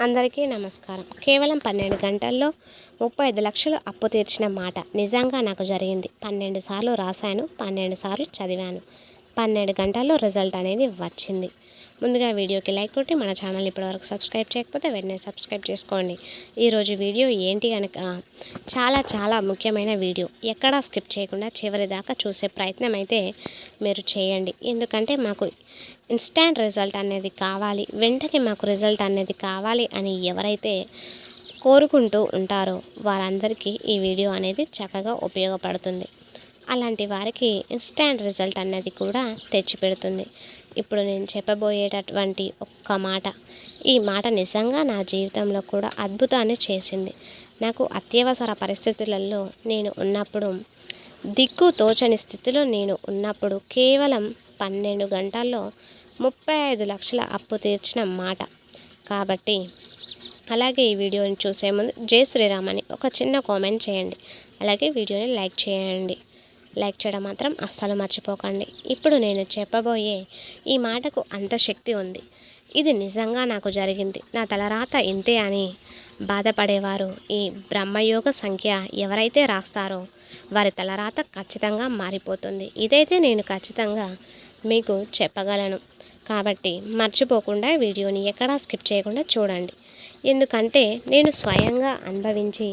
అందరికీ నమస్కారం. కేవలం పన్నెండు గంటల్లో ముప్పై ఐదు లక్షలు అప్పు తీర్చిన మాట నిజంగా నాకు జరిగింది. పన్నెండు సార్లు రాశాను పన్నెండు సార్లు చదివాను. పన్నెండు గంటల్లో రిజల్ట్ అనేది వచ్చింది. ముందుగా వీడియోకి లైక్ కొట్టి మన ఛానల్ ఇప్పటివరకు సబ్స్క్రైబ్ చేయకపోతే వెంటనే సబ్స్క్రైబ్ చేసుకోండి. ఈరోజు వీడియో ఏంటి కనుక చాలా చాలా ముఖ్యమైన వీడియో. ఎక్కడా స్కిప్ చేయకుండా చివరి దాకా చూసే ప్రయత్నం అయితే మీరు చేయండి. ఎందుకంటే మాకు ఇన్స్టాంట్ రిజల్ట్ అనేది కావాలి వెంటనే మాకు రిజల్ట్ అనేది కావాలి అని ఎవరైతే కోరుకుంటూ ఉంటారో వారందరికీ ఈ వీడియో అనేది చక్కగా ఉపయోగపడుతుంది. అలాంటి వారికి ఇన్స్టాంట్ రిజల్ట్ అనేది కూడా తెచ్చిపెడుతుంది. ఇప్పుడు నేను చెప్పబోయేటటువంటి ఒక్క మాట. ఈ మాట నిజంగా నా జీవితంలో కూడా అద్భుతాన్ని చేసింది. నాకు అత్యవసర పరిస్థితులలో నేను ఉన్నప్పుడు దిక్కు తోచని స్థితిలో నేను ఉన్నప్పుడు కేవలం పన్నెండు గంటల్లో ముప్పై ఐదు లక్షల అప్పు తీర్చిన మాట. కాబట్టి అలాగే ఈ వీడియోని చూసే ముందు జై శ్రీరామ్ అని ఒక చిన్న కామెంట్ చేయండి. అలాగే వీడియోని లైక్ చేయండి. లైక్ చేయడం మాత్రం అస్సలు మర్చిపోకండి. ఇప్పుడు నేను చెప్పబోయే ఈ మాటకు అంత శక్తి ఉంది. ఇది నిజంగా నాకు జరిగింది. నా తలరాత ఇంతే అని బాధపడేవారు. ఈ బ్రహ్మయోగ సంఖ్య ఎవరైతే రాస్తారో వారి తలరాత ఖచ్చితంగా మారిపోతుంది. ఇదైతే నేను ఖచ్చితంగా మీకు చెప్పగలను. కాబట్టి మర్చిపోకుండా వీడియోని ఎక్కడా స్కిప్ చేయకుండా చూడండి. ఎందుకంటే నేను స్వయంగా అనుభవించి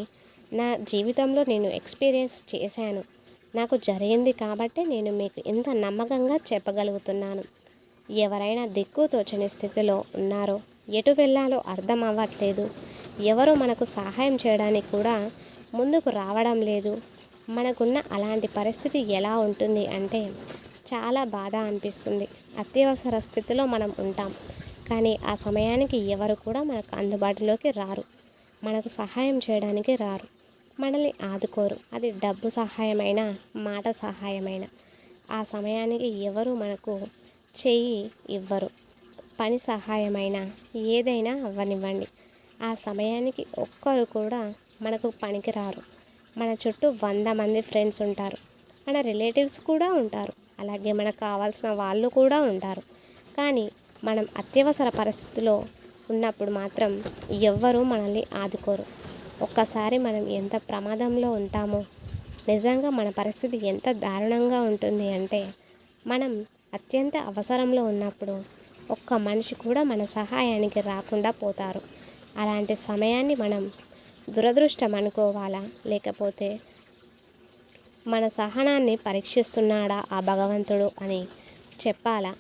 నా జీవితంలో నేను ఎక్స్పీరియన్స్ చేశాను. నాకు జరిగింది కాబట్టి నేను మీకు ఇంత నమ్మకంగా చెప్పగలుగుతున్నాను. ఎవరైనా దిక్కు తోచని స్థితిలో ఉన్నారో ఎటు వెళ్ళాలో అర్థం అవ్వట్లేదు. ఎవరు మనకు సహాయం చేయడానికి కూడా ముందుకు రావడం లేదు. మనకున్న అలాంటి పరిస్థితి ఎలా ఉంటుంది అంటే చాలా బాధ అనిపిస్తుంది. అత్యవసర స్థితిలో మనం ఉంటాం. కానీ ఆ సమయానికి ఎవరు కూడా మనకు అందుబాటులోకి రారు. మనకు సహాయం చేయడానికి రారు. మనల్ని ఆదుకోరు. అది డబ్బు సహాయమైన మాట సహాయమైన. ఆ సమయానికి ఎవరు మనకు చెయ్యి ఇవ్వరు. పని సహాయమైన ఏదైనా అవ్వనివ్వండి. ఆ సమయానికి ఒక్కరు కూడా మనకు పనికిరారు మన చుట్టూ వంద మంది ఫ్రెండ్స్ ఉంటారు. మన రిలేటివ్స్ కూడా ఉంటారు. అలాగే మనకు కావాల్సిన వాళ్ళు కూడా ఉంటారు. కానీ మనం అత్యవసర పరిస్థితిలో ఉన్నప్పుడు మాత్రం ఎవ్వరూ మనల్ని ఆదుకోరు. ఒక్కసారి మనం ఎంత ప్రమాదంలో ఉంటామో నిజంగా మన పరిస్థితి ఎంత దారుణంగా ఉంటుంది అంటే మనం అత్యంత అవసరంలో ఉన్నప్పుడు ఒక్క మనిషి కూడా మన సహాయానికి రాకుండా పోతారు. అలాంటి సమయాన్ని మనం దురదృష్టం అనుకోవాలా? లేకపోతే మన సహనాన్ని పరీక్షిస్తున్నాడా ఆ భగవంతుడు అని చెప్పాలా?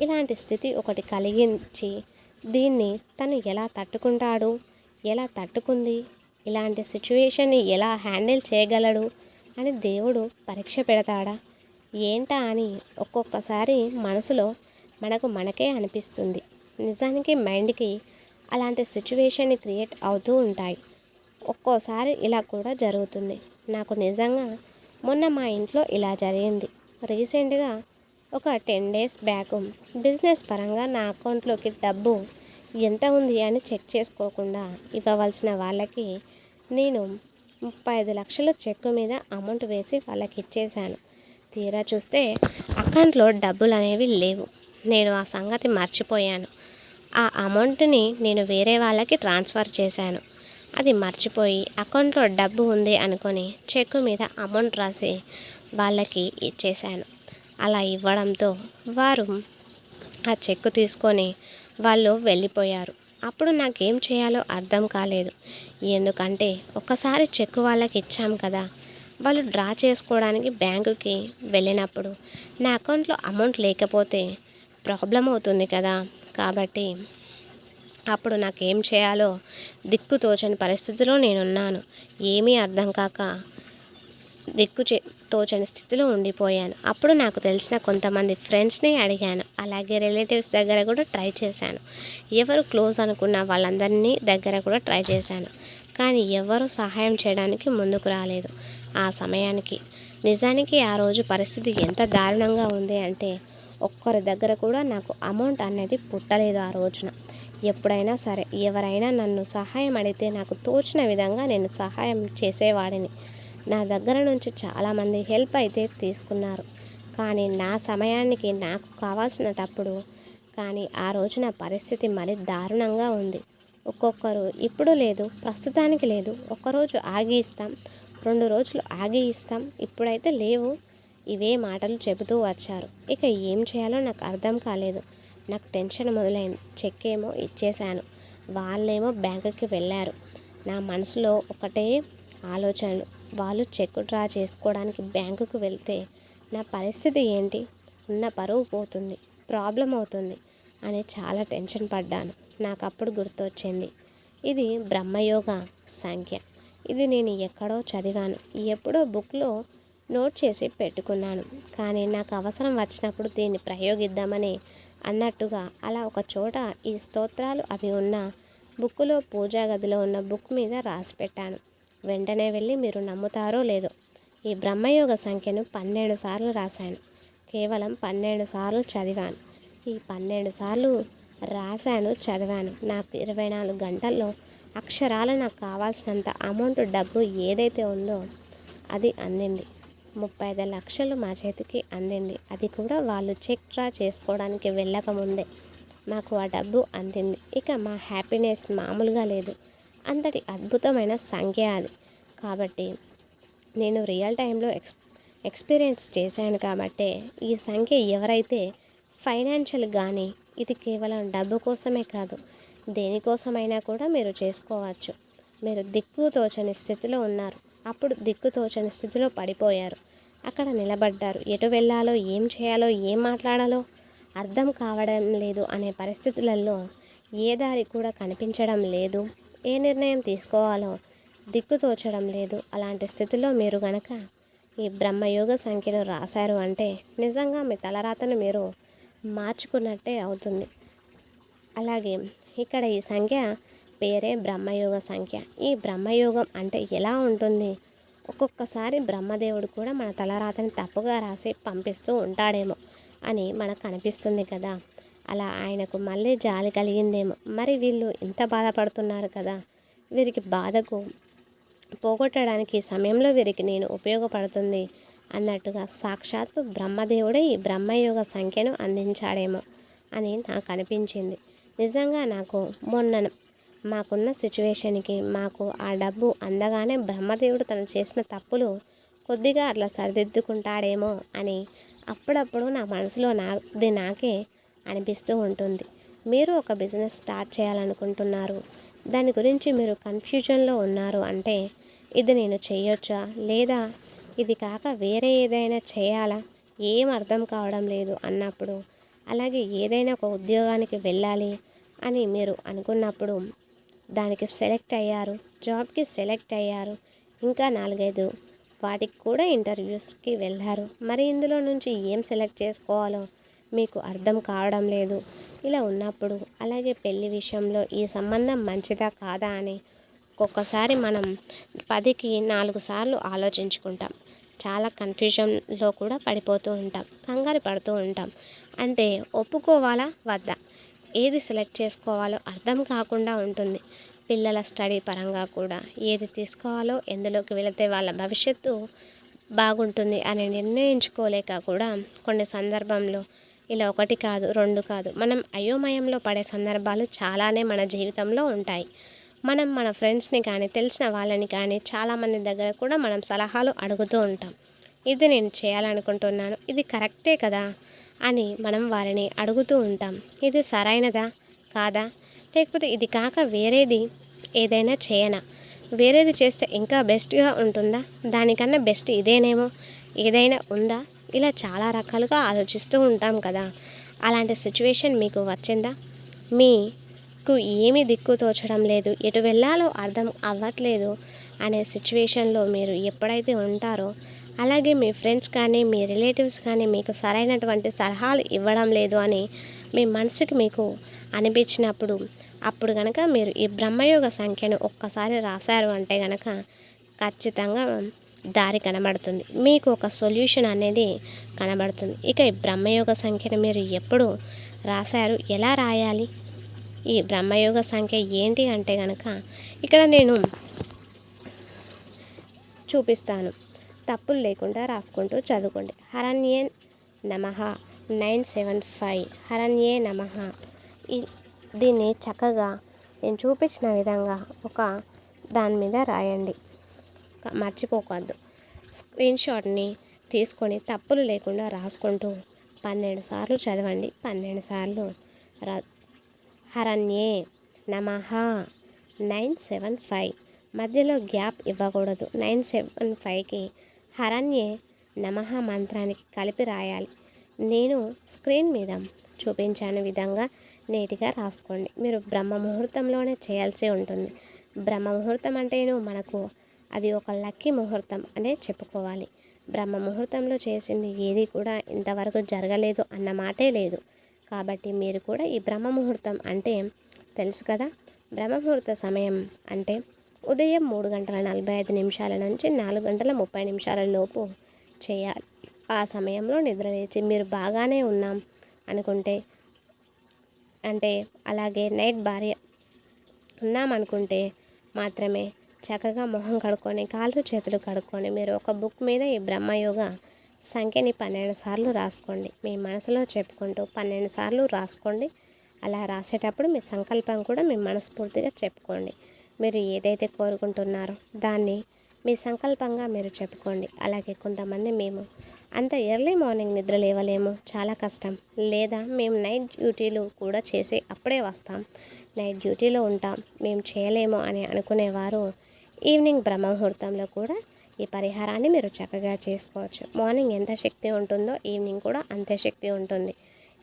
ఇలాంటి స్థితి ఒకటి కలిగించి దీన్ని తను ఎలా తట్టుకుంటాడు? ఎలా తట్టుకుంది? ఇలాంటి సిచ్యువేషన్ని ఎలా హ్యాండిల్ చేయగలడు అని దేవుడు పరీక్ష పెడతాడా? ఏంటా అని ఒక్కొక్కసారి మనసులో మనకు మనకే అనిపిస్తుంది. నిజానికి మైండ్కి అలాంటి సిచ్యువేషన్ని క్రియేట్ అవుతూ ఉంటాయి. ఒక్కోసారి ఇలా కూడా జరుగుతుంది. నాకు నిజంగా మొన్న మా ఇంట్లో ఇలా జరిగింది. రీసెంట్గా ఒక టెన్ డేస్ బ్యాక్ బిజినెస్ పరంగా నా అకౌంట్లోకి డబ్బు ఎంత ఉంది అని చెక్ చేసుకోకుండా ఇవ్వవలసిన వాళ్ళకి నేను ముప్పై ఐదు లక్షల చెక్కు మీద అమౌంట్ వేసి వాళ్ళకి ఇచ్చేశాను. తీరా చూస్తే అకౌంట్లో డబ్బులు అనేవి లేవు. నేను ఆ సంగతి మర్చిపోయాను. ఆ అమౌంట్ని నేను వేరే వాళ్ళకి ట్రాన్స్ఫర్ చేశాను. అది మర్చిపోయి అకౌంట్లో డబ్బు ఉంది అనుకొని చెక్కు మీద అమౌంట్ రాసి వాళ్ళకి ఇచ్చేశాను. అలా ఇవ్వడంతో వారు ఆ చెక్కు తీసుకొని వాళ్ళు వెళ్ళిపోయారు. అప్పుడు నాకేం చేయాలో అర్థం కాలేదు. ఎందుకంటే ఒకసారి చెక్కు వాళ్ళకి ఇచ్చాం కదా. వాళ్ళు డ్రా చేసుకోవడానికి బ్యాంకుకి వెళ్ళినప్పుడు నా అకౌంట్లో అమౌంట్ లేకపోతే ప్రాబ్లం అవుతుంది కదా. కాబట్టి అప్పుడు నాకేం చేయాలో దిక్కు తోచని పరిస్థితిలో నేనున్నాను. ఏమీ అర్థం కాక దిక్కు చే తోచని స్థితిలో ఉండిపోయాను. అప్పుడు నాకు తెలిసిన కొంతమంది ఫ్రెండ్స్ని అడిగాను. అలాగే రిలేటివ్స్ దగ్గర కూడా ట్రై చేశాను. ఎవరు క్లోజ్ అనుకున్న వాళ్ళందరినీ దగ్గర కూడా ట్రై చేశాను. కానీ ఎవరు సహాయం చేయడానికి ముందుకు రాలేదు. ఆ సమయానికి నిజానికి ఆ రోజు పరిస్థితి ఎంత దారుణంగా ఉంది అంటే ఒక్కరి దగ్గర కూడా నాకు అమౌంట్ అనేది పుట్టలేదు ఆ రోజున. ఎప్పుడైనా సరే ఎవరైనా నన్ను సహాయం అడిగితే నాకు తోచిన విధంగా నేను సహాయం చేసేవాడిని. నా దగ్గర నుంచి చాలామంది హెల్ప్ అయితే తీసుకున్నారు. కానీ నా సమయానికి నాకు కావాల్సినటప్పుడు కానీ ఆ రోజు నా పరిస్థితి మరి దారుణంగా ఉంది. ఒక్కొక్కరు ఇప్పుడు లేదు ప్రస్తుతానికి లేదు ఒక్కరోజు ఆగి ఇస్తాం రెండు రోజులు ఆగి ఇస్తాం ఇప్పుడైతే లేవు. ఇవే మాటలు చెబుతూ వచ్చారు. ఇక ఏం చేయాలో నాకు అర్థం కాలేదు. నాకు టెన్షన్ మొదలైంది. చెక్ ఏమో ఇచ్చేశాను. వాళ్ళేమో బ్యాంకుకి వెళ్ళారు. నా మనసులో ఒకటే ఆలోచనలు. వాళ్ళు చెక్ డ్రా చేసుకోవడానికి బ్యాంకుకు వెళ్తే నా పరిస్థితి ఏంటి? ఉన్న పరువు పోతుంది ప్రాబ్లం అవుతుంది అని చాలా టెన్షన్ పడ్డాను. నాకు అప్పుడు గుర్తొచ్చింది ఇది బ్రహ్మయోగ సంఖ్య. ఇది నేను ఎక్కడో చదివాను ఎప్పుడో బుక్లో నోట్ చేసి పెట్టుకున్నాను. కానీ నాకు అవసరం వచ్చినప్పుడు దీన్ని ప్రయోగిద్దామని అన్నట్టుగా అలా ఒక చోట ఈ స్తోత్రాలు అవి ఉన్న బుక్కులో పూజా గదిలో ఉన్న బుక్ మీద రాసి పెట్టాను. వెంటనే వెళ్ళి మీరు నమ్ముతారో లేదో. ఈ బ్రహ్మయోగ సంఖ్యను పన్నెండు సార్లు రాశాను. కేవలం పన్నెండు సార్లు చదివాను. ఈ పన్నెండు సార్లు రాశాను చదివాను. నాకు ఇరవై నాలుగు గంటల్లో అక్షరాలు నాకు కావాల్సినంత అమౌంట్ డబ్బు ఏదైతే ఉందో అది అందింది. ముప్పై ఐదు లక్షలు మా చేతికి అందింది. అది కూడా వాళ్ళు చెక్ డ్రా చేసుకోవడానికి వెళ్ళకముందే మాకు ఆ డబ్బు అందింది. ఇక మా హ్యాపీనెస్ మామూలుగా లేదు. అంతటి అద్భుతమైన సంఖ్య అది. కాబట్టి నేను రియల్ టైంలో ఎక్స్ ఎక్స్పీరియన్స్ చేశాను కాబట్టే ఈ సంఖ్య ఎవరైతే ఫైనాన్షియల్ కానీ ఇది కేవలం డబ్బు కోసమే కాదు దేనికోసమైనా కూడా మీరు చేసుకోవచ్చు. మీరు దిక్కు తోచని స్థితిలో ఉన్నారు. అప్పుడు దిక్కు తోచని స్థితిలో పడిపోయారు. అక్కడ నిలబడ్డారు. ఎటు వెళ్ళాలో ఏం చేయాలో ఏం మాట్లాడాలో అర్థం కావడం లేదు అనే పరిస్థితులలో ఏ దారి కూడా కనిపించడం లేదు. ఏ నిర్ణయం తీసుకోవాలో దిక్కు తోచడం లేదు. అలాంటి స్థితిలో మీరు గనక ఈ బ్రహ్మయోగ సంఖ్యను రాశారు అంటే నిజంగా మీ తలరాతను మీరు మార్చుకున్నట్టే అవుతుంది. అలాగే ఇక్కడ ఈ సంఖ్య పేరే బ్రహ్మయోగ సంఖ్య. ఈ బ్రహ్మయోగం అంటే ఎలా ఉంటుంది? ఒక్కొక్కసారి బ్రహ్మదేవుడు కూడా మన తలరాతని తప్పుగా రాసి పంపిస్తూ ఉంటాడేమో అని మనకు అనిపిస్తుంది కదా. అలా ఆయనకు మళ్ళీ జాలి కలిగిందేమో. మరి వీళ్ళు ఇంత బాధపడుతున్నారు కదా. వీరికి బాధకు పోగొట్టడానికి సమయంలో వీరికి నేను ఉపయోగపడుతుంది అన్నట్టుగా సాక్షాత్తు బ్రహ్మదేవుడే ఈ బ్రహ్మయోగ సంఖ్యను అందించాడేమో అని నాకు అనిపించింది. నిజంగా నాకు మొన్న మాకున్న సిచ్యువేషన్కి మాకు ఆ డబ్బు అందగానే బ్రహ్మదేవుడు తను చేసిన తప్పులు కొద్దిగా అట్లా సరిదిద్దుకుంటాడేమో అని అప్పుడప్పుడు నా మనసులో నాది నాకే అనిపిస్తూ ఉంటుంది. మీరు ఒక బిజినెస్ స్టార్ట్ చేయాలనుకుంటున్నారు. దాని గురించి మీరు కన్ఫ్యూజన్లో ఉన్నారు అంటే ఇది నేను చేయొచ్చా? లేదా ఇది కాక వేరే ఏదైనా చేయాలా? ఏం అర్థం కావడం లేదు అన్నప్పుడు అలాగే ఏదైనా ఒక ఉద్యోగానికి వెళ్ళాలి అని మీరు అనుకున్నప్పుడు దానికి సెలెక్ట్ అయ్యారు జాబ్కి సెలెక్ట్ అయ్యారు ఇంకా నాలుగైదు వాటికి కూడా ఇంటర్వ్యూస్కి వెళ్ళారు. మరి ఇందులో నుంచి ఏం సెలెక్ట్ చేసుకోవాలో మీకు అర్థం కావడం లేదు. ఇలా ఉన్నప్పుడు అలాగే పెళ్ళి విషయంలో ఈ సంబంధం మంచిదా కాదా అని ఒక్కొక్కసారి మనం పదికి నాలుగు సార్లు ఆలోచించుకుంటాం. చాలా కన్ఫ్యూజన్లో కూడా పడిపోతూ ఉంటాం. కంగారు పడుతూ ఉంటాం. అంటే ఒప్పుకోవాలా? వద్దా? ఏది సెలెక్ట్ చేసుకోవాలో అర్థం కాకుండా ఉంటుంది. పిల్లల స్టడీ పరంగా కూడా ఏది తీసుకోవాలో ఎందులోకి వెళితే వాళ్ళ భవిష్యత్తు బాగుంటుంది అని నిర్ణయించుకోలేక కూడా కొన్ని సందర్భంలో ఇలా ఒకటి కాదు రెండు కాదు. మనం అయోమయంలో పడే సందర్భాలు చాలానే మన జీవితంలో ఉంటాయి. మనం మన ఫ్రెండ్స్ని కానీ తెలిసిన వాళ్ళని కానీ చాలామంది దగ్గర కూడా మనం సలహాలు అడుగుతూ ఉంటాం. ఇది నేను చేయాలనుకుంటున్నాను ఇది కరెక్టే కదా అని మనం వారిని అడుగుతూ ఉంటాం. ఇది సరైనదా? కాదా? లేకపోతే ఇది కాక వేరేది ఏదైనా చేయనా? వేరేది చేస్తే ఇంకా బెస్ట్గా ఉంటుందా? దానికన్నా బెస్ట్ ఇదేనేమో? ఏదైనా ఉందా? ఇలా చాలా రకాలుగా ఆలోచిస్తూ ఉంటాం కదా. అలాంటి సిచ్యువేషన్ మీకు వచ్చిందా? మీకు ఏమీ దిక్కు తోచడం లేదు. ఎటు వెళ్ళాలో అర్థం అవ్వట్లేదు అనే సిచ్యువేషన్లో మీరు ఎప్పుడైతే ఉంటారో అలాగే మీ ఫ్రెండ్స్ కానీ మీ రిలేటివ్స్ కానీ మీకు సరైనటువంటి సలహాలు ఇవ్వడం లేదు అని మీ మనసుకి మీకు అనిపించినప్పుడు అప్పుడు కనుక మీరు ఈ బ్రహ్మయోగ సంఖ్యను ఒక్కసారి రాశారు అంటే కనుక ఖచ్చితంగా దారి కనబడుతుంది. మీకు ఒక సొల్యూషన్ అనేది కనబడుతుంది. ఇక ఈ బ్రహ్మయోగ సంఖ్యను మీరు ఎప్పుడు రాశారు? ఎలా రాయాలి? ఈ బ్రహ్మయోగ సంఖ్య ఏంటి అంటే కనుక ఇక్కడ నేను చూపిస్తాను. తప్పులు లేకుండా రాసుకుంటూ చదువుకోండి. హరణ్యే నమ నైన్ సెవెన్ ఫైవ్. హరణ్యే నమ. దీన్ని చక్కగా నేను చూపించిన విధంగా ఒక దాని మీద రాయండి. మర్చిపోకూడదు. స్క్రీన్ షాట్ని తీసుకొని తప్పులు లేకుండా రాసుకుంటూ పన్నెండు సార్లు చదవండి. పన్నెండు సార్లు ర హరణ్యే నమః నైన్ సెవెన్ ఫైవ్. మధ్యలో గ్యాప్ ఇవ్వకూడదు. నైన్ సెవెన్ ఫైవ్కి హరణ్యే నమః మంత్రానికి కలిపి రాయాలి. నేను స్క్రీన్ మీద చూపించిన విధంగా నీట్గా రాసుకోండి. మీరు బ్రహ్మ ముహూర్తంలోనే చేయాల్సి ఉంటుంది. బ్రహ్మ ముహూర్తం అంటేను మనకు అది ఒక లక్కీ ముహూర్తం అనే చెప్పుకోవాలి. బ్రహ్మ ముహూర్తంలో చేసింది ఏది కూడా ఇంతవరకు జరగలేదు అన్న మాటే లేదు. కాబట్టి మీరు కూడా ఈ బ్రహ్మ ముహూర్తం అంటే తెలుసు కదా? బ్రహ్మ ముహూర్త సమయం అంటే ఉదయం మూడు గంటల నలభై ఐదు నిమిషాల నుంచి నాలుగు గంటల ముప్పై నిమిషాల లోపు చేయాలి. ఆ సమయంలో నిద్ర లేచి మీరు బాగానే ఉన్నాం అనుకుంటే అంటే అలాగే నైట్ భార్య ఉన్నామనుకుంటే మాత్రమే చక్కగా మొహం కడుక్కొని కాళ్ళు చేతులు కడుక్కొని మీరు ఒక బుక్ మీద ఈ బ్రహ్మయోగ సంఖ్యని పన్నెండు సార్లు రాసుకోండి. మీ మనసులో చెప్పుకుంటూ పన్నెండు సార్లు రాసుకోండి. అలా రాసేటప్పుడు మీ సంకల్పం కూడా మీ మనస్ఫూర్తిగా చెప్పుకోండి. మీరు ఏదైతే కోరుకుంటున్నారో దాన్ని మీ సంకల్పంగా మీరు చెప్పుకోండి. అలాగే కొంతమంది మేము అంత ఎర్లీ మార్నింగ్ నిద్ర లేవలేము చాలా కష్టం. లేదా మేము నైట్ డ్యూటీలు కూడా చేసి అప్పుడే వస్తాం. నైట్ డ్యూటీలో ఉంటాం. మేము చేయలేము అని అనుకునేవారు. ఈవినింగ్ బ్రహ్మ ముహూర్తంలో కూడా ఈ పరిహారాన్ని మీరు చక్కగా చేసుకోవచ్చు. మార్నింగ్ ఎంత శక్తి ఉంటుందో ఈవినింగ్ కూడా అంతే శక్తి ఉంటుంది.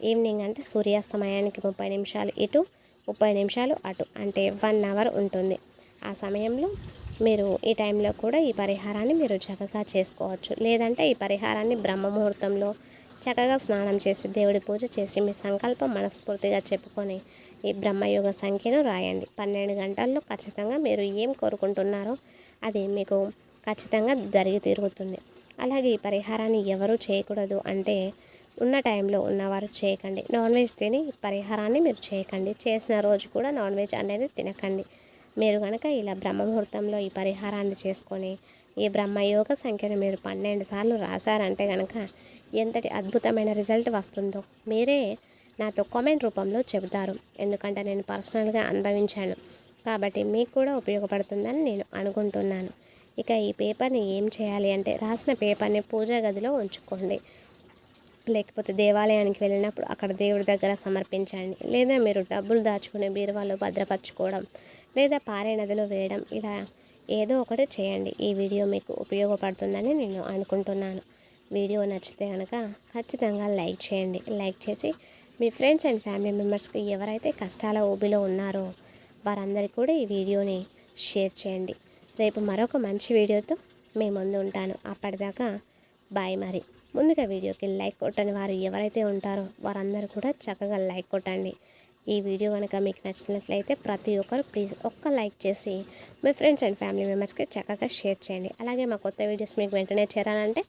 ఈవినింగ్ అంటే సూర్యాస్తమయానికి ముప్పై నిమిషాలు ఇటు ముప్పై నిమిషాలు అటు అంటే వన్ అవర్ ఉంటుంది. ఆ సమయంలో మీరు ఈ టైంలో కూడా ఈ పరిహారాన్ని మీరు చక్కగా చేసుకోవచ్చు. లేదంటే ఈ పరిహారాన్ని బ్రహ్మ ముహూర్తంలో చక్కగా స్నానం చేసి దేవుడి పూజ చేసి మీ సంకల్పం మనస్ఫూర్తిగా చెప్పుకొని ఈ బ్రహ్మయోగ సంఖ్యను రాయండి. పన్నెండు గంటల్లో ఖచ్చితంగా మీరు ఏం కోరుకుంటున్నారో అది మీకు ఖచ్చితంగా జరిగి తిరుగుతుంది అలాగే ఈ పరిహారాన్ని ఎవరు చేయకూడదు అంటే ఉన్న టైంలో ఉన్నవారు చేయకండి. నాన్ వెజ్ తిని పరిహారాన్ని మీరు చేయకండి. చేసిన రోజు కూడా నాన్ వెజ్ అనేది తినకండి. మీరు కనుక ఇలా బ్రహ్మ ముహూర్తంలో ఈ పరిహారాన్ని చేసుకొని ఈ బ్రహ్మయోగ సంఖ్యను మీరు పన్నెండు సార్లు రాశారంటే కనుక ఎంతటి అద్భుతమైన రిజల్ట్ వస్తుందో మీరే నాతో కామెంట్ రూపంలో చెబుతారు. ఎందుకంటే నేను పర్సనల్గా అనుభవించాను. కాబట్టి మీకు కూడా ఉపయోగపడుతుందని నేను అనుకుంటున్నాను. ఇక ఈ పేపర్ని ఏం చేయాలి అంటే రాసిన పేపర్ని పూజా గదిలో ఉంచుకోండి. లేకపోతే దేవాలయానికి వెళ్ళినప్పుడు అక్కడ దేవుడి దగ్గర సమర్పించండి. లేదా మీరు డబ్బులు దాచుకునే బీరువాలో భద్రపరచుకోవడం లేదా పారే నదిలో వేయడం ఇలా ఏదో ఒకటి చేయండి. ఈ వీడియో మీకు ఉపయోగపడుతుందని నేను అనుకుంటున్నాను. వీడియో నచ్చితే కనుక ఖచ్చితంగా లైక్ చేయండి. లైక్ చేసి మీ ఫ్రెండ్స్ అండ్ ఫ్యామిలీ మెంబర్స్కి ఎవరైతే కష్టాల ఊబిలో ఉన్నారో వారందరికీ కూడా ఈ వీడియోని షేర్ చేయండి. రేపు మరొక మంచి వీడియోతో మీ ముందు ఉంటాను. అప్పటిదాకా బాయ్ మరి. ముందుగా వీడియోకి లైక్ కొట్టని వారు ఎవరైతే ఉంటారో వారందరూ కూడా చక్కగా లైక్ కొట్టండి. ఈ వీడియో కనుక మీకు నచ్చినట్లయితే ప్రతి ఒక్కరు ప్లీజ్ ఒక్క లైక్ చేసి మీ ఫ్రెండ్స్ అండ్ ఫ్యామిలీ మెంబర్స్కి చక్కగా షేర్ చేయండి. అలాగే మా కొత్త వీడియోస్ మీకు వెంటనే చేరాలంటే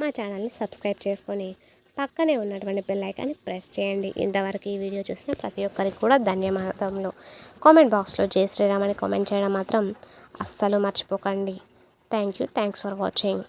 మా ఛానల్ని సబ్స్క్రైబ్ చేసుకొని పక్కనే ఉన్నటువంటి బెల్లైకాన్ని ప్రెస్ చేయండి. ఇంతవరకు ఈ వీడియో చూసిన ప్రతి ఒక్కరికి కూడా ధన్యవాదములు. కామెంట్ బాక్స్లో జై శ్రీరామ్ అని కామెంట్ చేయడం మాత్రం అస్సలు మర్చిపోకండి. Thank you thanks for watching.